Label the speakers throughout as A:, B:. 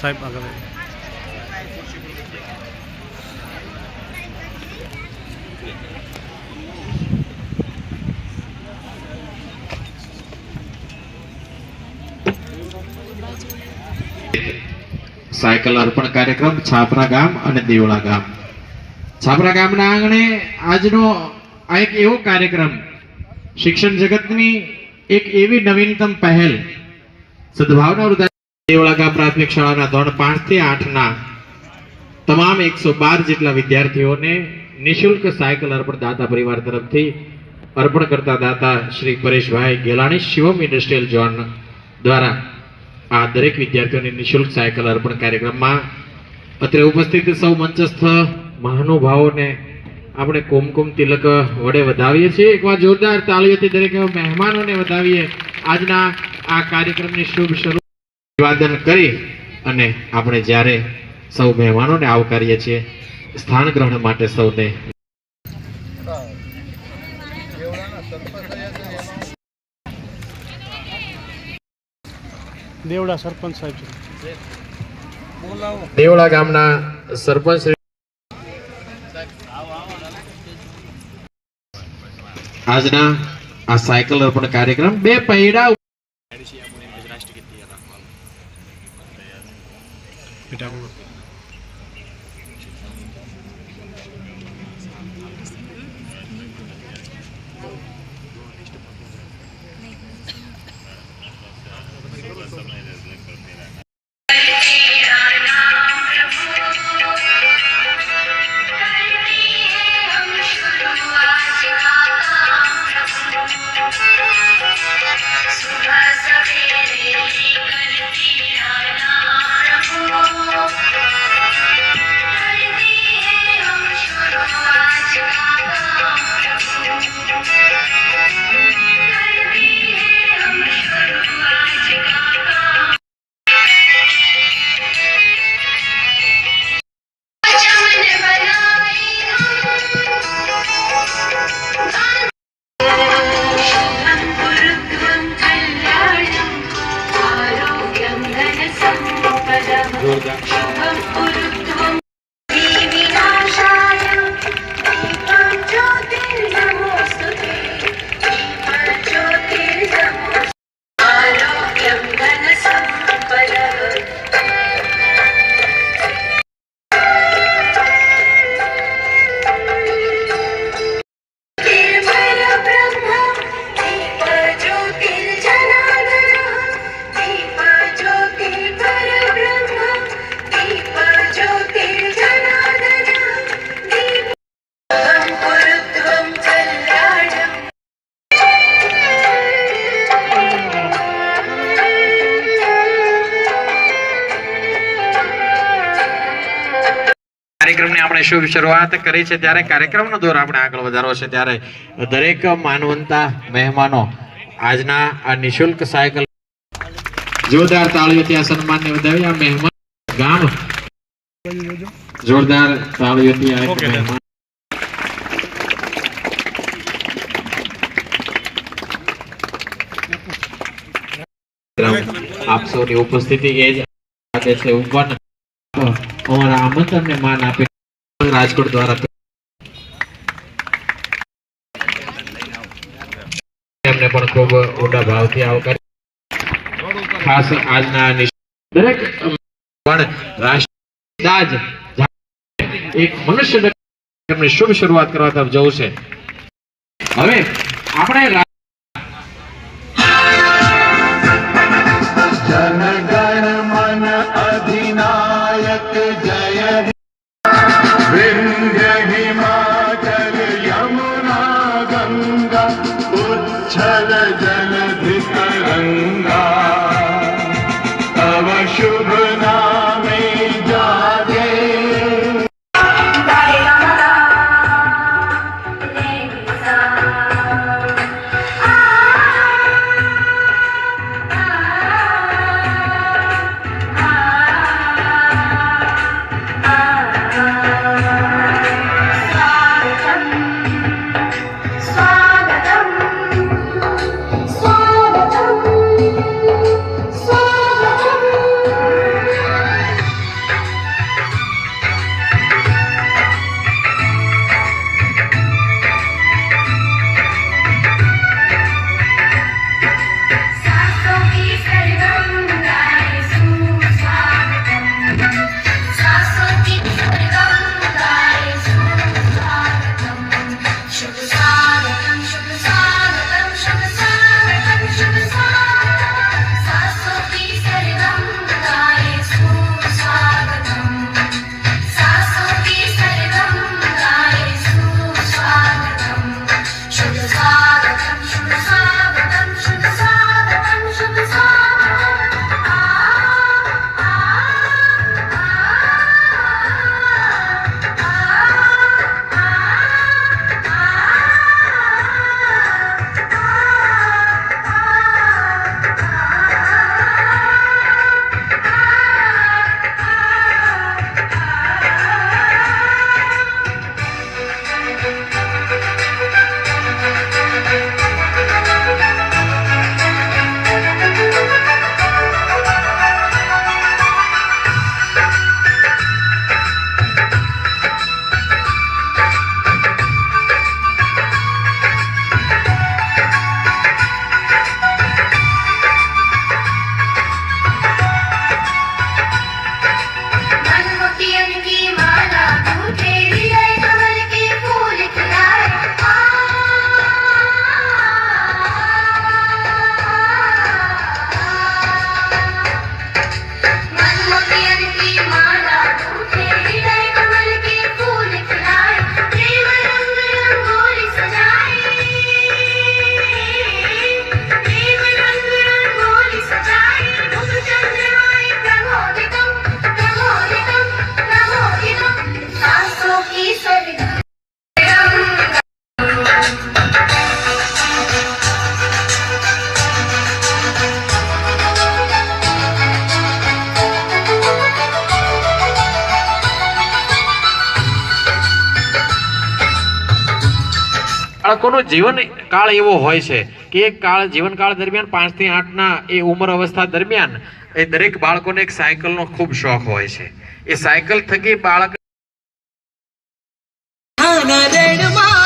A: સાહેબ, આગળ
B: સાયકલ અર્પણ કાર્યક્રમ છાપરા ગામ અને દેવળા ગામ. છાપરા ગામના આંગણે આજનો આ એક એવો કાર્યક્રમ, શિક્ષણ જગતની એક એવી નવીનતમ પહેલ, સદભાવના વૃદ્ધા પ્રાથમિક શાળાના ધોરણ પાંચથી આઠ ના તમામ એકસો બાર જેટલા વિદ્યાર્થીઓને નિઃશુલ્ક સાયકલ અર્પણ દાતા પરિવાર તરફથી અર્પણ કરતા દાતા શ્રી પરેશભાઈ ગેલાણી, શિવમ ઇન્ડસ્ટ્રીયલ ઝોન દ્વારા આ દરેક વિદ્યાર્થીઓને નિઃશુલ્ક સાયકલ અર્પણ કાર્યક્રમમાં અત્રે ઉપસ્થિત સૌ મંચસ્થ મહાનુભાવોને આપણે કુમકુમ તિલક વડે વધાવીએ છીએ. એકવાર જોરદાર તાળીઓથી દરેક મહેમાનોને વધાવીએ. આજના આ કાર્યક્રમની શુભ શરૂ અભિવાદન કરી અને આપણે જ્યારે સૌ મહેમાનોને આવકારીએ છીએ સ્થાન ગ્રહણ માટે સૌને
A: દેવડા સરપંચ સાહેબ
B: દેવડા ગામના સરપંચ આજના આ સાયકલ અર્પણ કાર્યક્રમ બે પૈડા
C: the
B: devil. આપણે શુભ શરૂઆત કરી છે. ત્યારે કાર્યક્રમનો દોર આપણે આગળ વધારવો છે. ત્યારે દરેક માનવંતા મહેમાનો આજના આ નિઃશુલ્ક સાયકલ જોરદાર તાળીઓથી આ સન્માનને વધાવી. આ મહેમાન ગામ જોરદાર તાળીઓથી આ. મહેમાન આપ સૌની ઉપસ્થિતિ એ જ છે. ઉપવન અમારા આમંત્રણને માન આપે. રાજકોટ દ્વારા એમને પણ ખૂબ ઊંડા ભાવથી આવકાર ખાસ આજના દરેક, પણ રાષ્ટ્રદાજ એક મનુષ્ય શુભ શરૂઆત કરવા તરફ જવું છે. હવે આપણે બાળકોનો જીવન કાળ એવો હોય છે કે એ કાળ જીવનકાળ દરમિયાન પાંચથી આઠના એ ઉંમર અવસ્થા દરમિયાન એ દરેક બાળકોને એક સાયકલનો ખૂબ શોખ હોય છે. એ સાયકલ થકી બાળક
D: આના રણમાં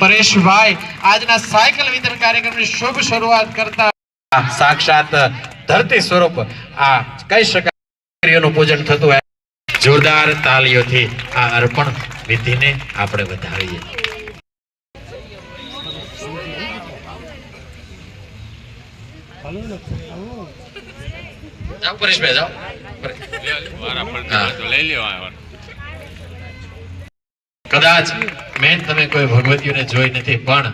B: પરેશભાઈ આજના સાયકલ વિતરણ કાર્યક્રમની શુભ શરૂઆત કરતા સાક્ષાત ધરતી સ્વરૂપ આ કહી શકાય પૂજન થતું હોય. જોરદાર તાલીઓથી આ અર્પણ વિધિને આપણે વધાવીએ. જાઓ પરેશભાઈ જાઓ. હા. કદાચ મેં તમે કોઈ ભગવતીઓને જોઈ નથી પણ.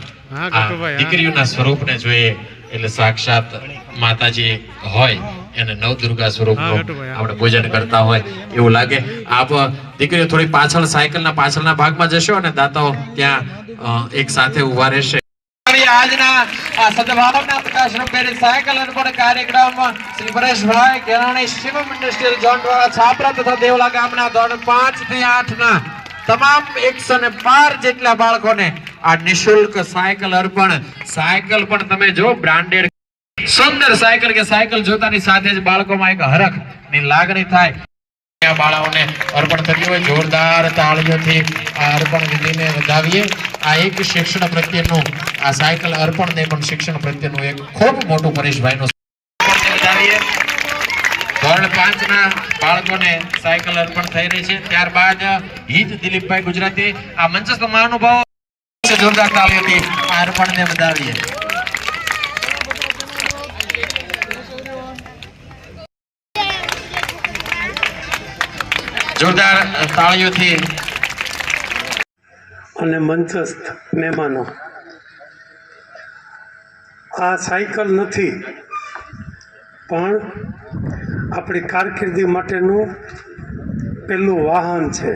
B: દીકરીઓના સ્વરૂપને જોઈએ એટલે સાક્ષાત માતાજી હોય એને નવદુર્ગા સ્વરૂપનું આપણે પૂજન કરતા હોય એવું લાગે. આપ દીકરીઓ થોડી પાછળ સાયકલના પાછળના ભાગમાં જશો અને દાતાઓ ત્યાં એક સાથે ઊભા રહેશે. આજના સદભાવના પ્રકાશ પેરી સાયકલ અર્પણ કાર્યક્રમ શ્રી પરેશભાઈ કેરાણી શિવમ ઇન્ડસ્ટ્રીયલ ઝોન દ્વારા છાપરા તથા દેવલા ગામના ધોરણ પાંચથી આઠ ના તમામ એકસો ને બાર જેટલા બાળકોને આ નિઃશુલ્ક સાયકલ અર્પણ. સાયકલ પણ તમે જો બ્રાન્ડેડ. સુંદર સાયકલ કે સાયકલ જોતાની સાથે જ બાળકોમાં એક હરખની લાગણી થાય. આ બાળાઓને અર્પણ થતી હોય જોરદાર તાળીઓથી આ અર્પણ વિધિને વધાવીએ. આ એક શિક્ષણ પ્રત્યેનું આ સાયકલ અર્પણને પણ શિક્ષણ પ્રત્યેનું એક ખૂબ મોટું પરેશભાઈનું. ધોરણ પાંચ ના બાળકોને સાયકલ અર્પણ થઈ રહી છે. ત્યારબાદ હિત દિલીપભાઈ ગુજરાતી આ મંચસ્થ મહાનુભાવો જોરદાર તાળીઓથી આ અર્પણને વધાવીએ. જોરદાર તાળીઓથી
E: અને મંચસ્થ મહેમાનો. આ સાયકલ નથી. પણ આપણી કારકિર્દી માટેનું પહેલું વાહન છે.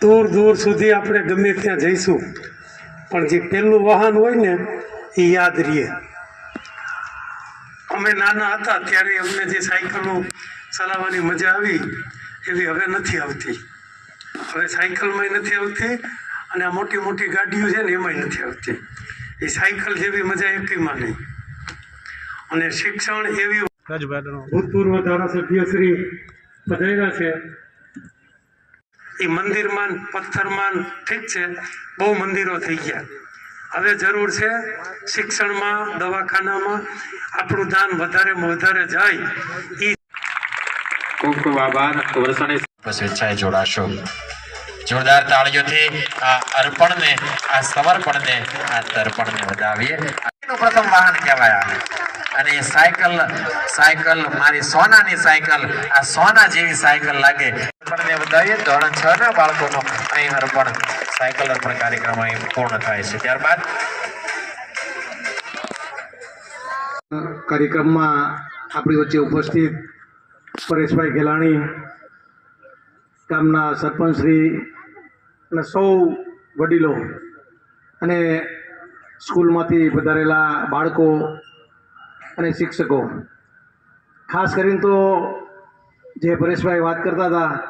E: દૂર દૂર સુધી આપણે ગમે ત્યાં જઈશું, પણ જે પહેલું વાહન હોય ને, એ યાદ રહીએ. અમે નાના હતા ત્યારે અમને જે સાયકલો ચલાવવાની મજા આવી, એવી હવે નથી આવતી. હવે સાયકલમાંય નથી આવતી, અને આ મોટી મોટી ગાડીઓ છે ને, એમાંય નથી આવતી. એ સાયકલ જેવી મજા એકમાં નહીં. અને શિક્ષણ એવી ભૂતપૂર્વ ધારાસભ્ય શ્રી પધાર્યા છે. એ મંદિરમાં પથ્થરમાં ઠીક છે બહુ મંદિરો થઈ ગયા. હવે જરૂર છે શિક્ષણમાં દવાખાનામાં આપણું દાન વધારેમાં વધારે જાય. એ
B: ખૂબ ખૂબ આભાર. વરસાણી સ્વેચ્છાએ જોડાશો. જોરદાર તાળીઓથી આ અર્પણને આ સમર્પણને આ તર્પણને વધાવીએ. પ્રથમ વાહન કહેવાય આને. અને એ સાયકલ સાયકલ, મારી સોનાની સાયકલ, આ સોના જેવી સાયકલ લાગે. આપણને વધાવીએ ધોરણ છ ના બાળકોનો અહીં અર્પણ સાયકલ અર્પણ કાર્યક્રમ અહીં પૂર્ણ થાય છે. ત્યારબાદ
F: કાર્યક્રમમાં આપણી વચ્ચે ઉપસ્થિત પરેશભાઈ ગેલાણી ગામના સરપંચશ્રી અને સૌ વડીલો અને સ્કૂલમાંથી પધારેલા બાળકો અને શિક્ષકો. ખાસ કરીને તો જે પરેશભાઈ વાત કરતા હતા,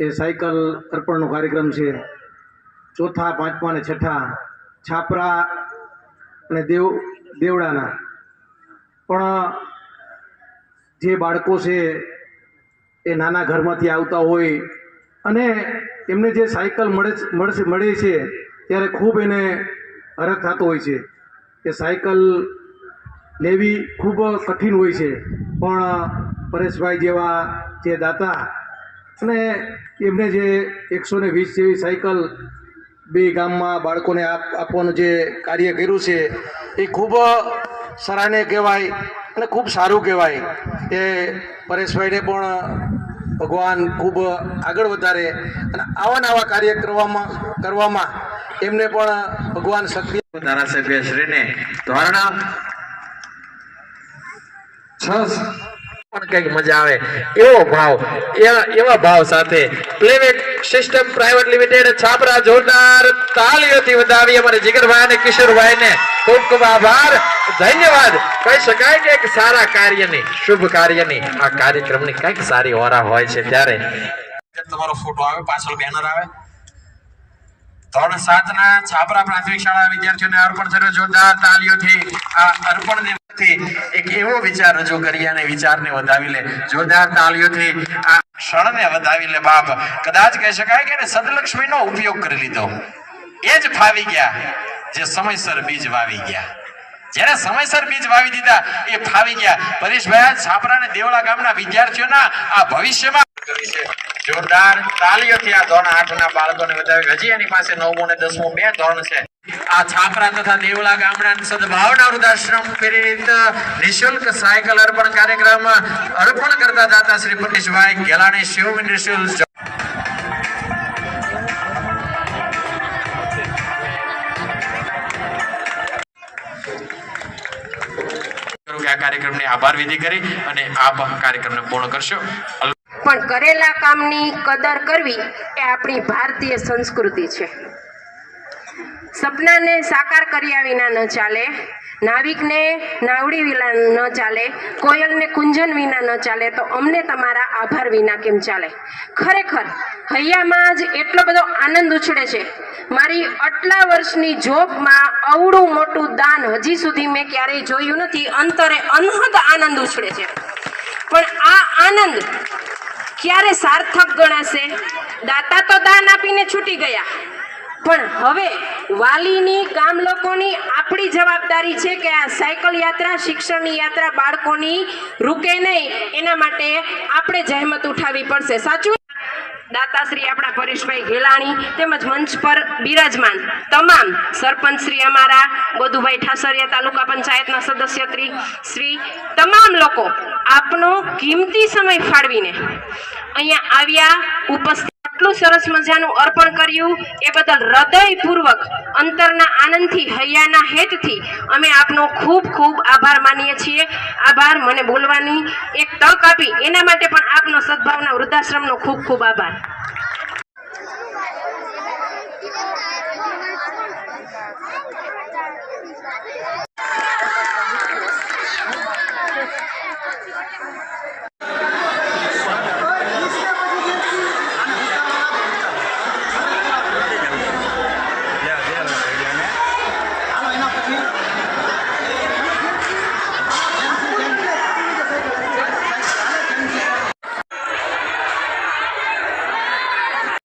F: એ સાયકલ અર્પણનો કાર્યક્રમ છે. ચોથા, પાંચમા અને છઠ્ઠા છાપરા અને દેવ, દેવડાના. પણ જે બાળકો છે, એ નાના ઘરમાંથી આવતા હોય અને એમને જે સાયકલ મળે મળશે મળે છે ત્યારે ખૂબ એને હરખ થતો હોય છે. કે સાયકલ લેવી ખૂબ કઠિન હોય છે. પણ પરેશભાઈ જેવા જે દાતા અને એમને જે એકસો ને વીસ જેવી સાયકલ બે ગામમાં બાળકોને આપ, આપવાનું જે કાર્ય કર્યું છે, એ ખૂબ સરાહને કહેવાય અને ખૂબ સારું કહેવાય. એ પરેશભાઈને પણ ભગવાન ખૂબ આગળ વધારે અને આવા નવા કાર્ય કરવામાં કરવામાં એમને પણ ભગવાન શક્તિ
B: ધારાસભ્ય શ્રીને ધોરણ છ પણ કંઈક મજા આવે. એવો ભાવ. એવા એવા ભાવ સાથે private system private limited Chhapra જોરદાર તાળીઓથી વધાવી અમારે જીગરભાઈ અને કિશોરભાઈ ને ખૂબ ખૂબ આભાર. ધન્યવાદ. કહી શકાય કે એક સારા કાર્યની, શુભ કાર્યની, આ કાર્યક્રમની કંઈક સારી ઓરા હોય છે ત્યારે. તમારો ફોટો આવે, પાછળ બેનર આવે. ધોરણ સાત ના છાપરા પ્રાથમિક શાળા વિદ્યાર્થીઓને અર્પણ થયો જોરદાર તાલીઓથી આ અર્પણ દિવસથી એક એવો વિચાર રજૂ કરી અને વિચારને વધાવી લે. જોરદાર તાલીઓથી આ ક્ષણને વધાવી લે બાપ. કદાચ કહી શકાય કે સદલક્ષ્મીનો ઉપયોગ કરી લીધો. એ જ ફાવી ગયા. જે સમયસર બીજ વાવી ગયા. જેને સમયસર બીજ વાવી દીધા એ ફાવી ગયા. પરેશભાઈ છાપરા અને દેવળા ગામના વિદ્યાર્થીઓના આ ભવિષ્યમાં કરી છે. જોરદાર તાલીઓથી આ ધોરણ આઠ ના બાળકોને વધાવી. હજી એની પાસે નવમું ને દસમું બે ધોરણ છે. આ છાપરા તથા દેવળા ગામના સદભાવના વૃદ્ધાશ્રમ પ્રેરિત નિઃશુલ્ક સાયકલ અર્પણ કાર્યક્રમ અર્પણ કરતા દાતા શ્રી પટેશભાઈ ગેલાણી શિવ નિઃશુલ્ક કાર્યક્રમની આભાર વિધિ કરી અને આ કાર્યક્રમને પૂર્ણ કરશો.
G: પણ કરેલા કામની કદર કરવી એ આપણી ભારતીય સંસ્કૃતિ છે. સપનાને સાકાર કર્યા વિના ન ચાલે, નાવિકને નાવડી વિના ન ચાલે, કોયલને કુંજન વિના ન ચાલે, તો અમને તમારા આભાર વિના કેમ ચાલે? ખરેખર, હૈયામાં જ એટલો બધો આનંદ ઉછળે છે. મારી આટલા વર્ષની જોબમાં અવડું મોટું દાન હજી સુધી મેં ક્યારેય જોયું નથી. અંતરે અનહદ આનંદ ઉછળે છે. પણ આ આનંદ ક્યારે સાર્થક ગણાશે? દાતા તો દાન આપીને છૂટી ગયા. પણ હવે વાલીની ગામ લોકોની આપણી જવાબદારી છે કે આ સાયકલ યાત્રા, શિક્ષણની યાત્રા બાળકોની રૂકે નહીં, એના માટે આપણે જહેમત ઉઠાવવી પડશે. સાચું? દાતાશ્રી આપણા પરેશભાઈ ઘેલાણી તેમજ મંચ પર બિરાજમાન તમામ સરપંચ શ્રી અમારા ગોદુભાઈ ઠાસરિયા તાલુકા પંચાયતના સદસ્યશ્રી, શ્રી તમામ લોકો આપનો કિંમતી સમય ફાળવીને અહીંયા આવ્યા ઉપસ્થિત આટલું સરસ મજાનું અર્પણ કર્યું? એ બદલ હૃદયપૂર્વક, અંતરના આનંદથી, હૈયાના હેતથી અમે આપનો ખૂબ ખૂબ આભાર માનીએ છીએ. આભાર, મને બોલવાની એક તક આપી. એના માટે પણ આપનો સદભાવના વૃદ્ધાશ્રમનો ખૂબ ખૂબ આભાર.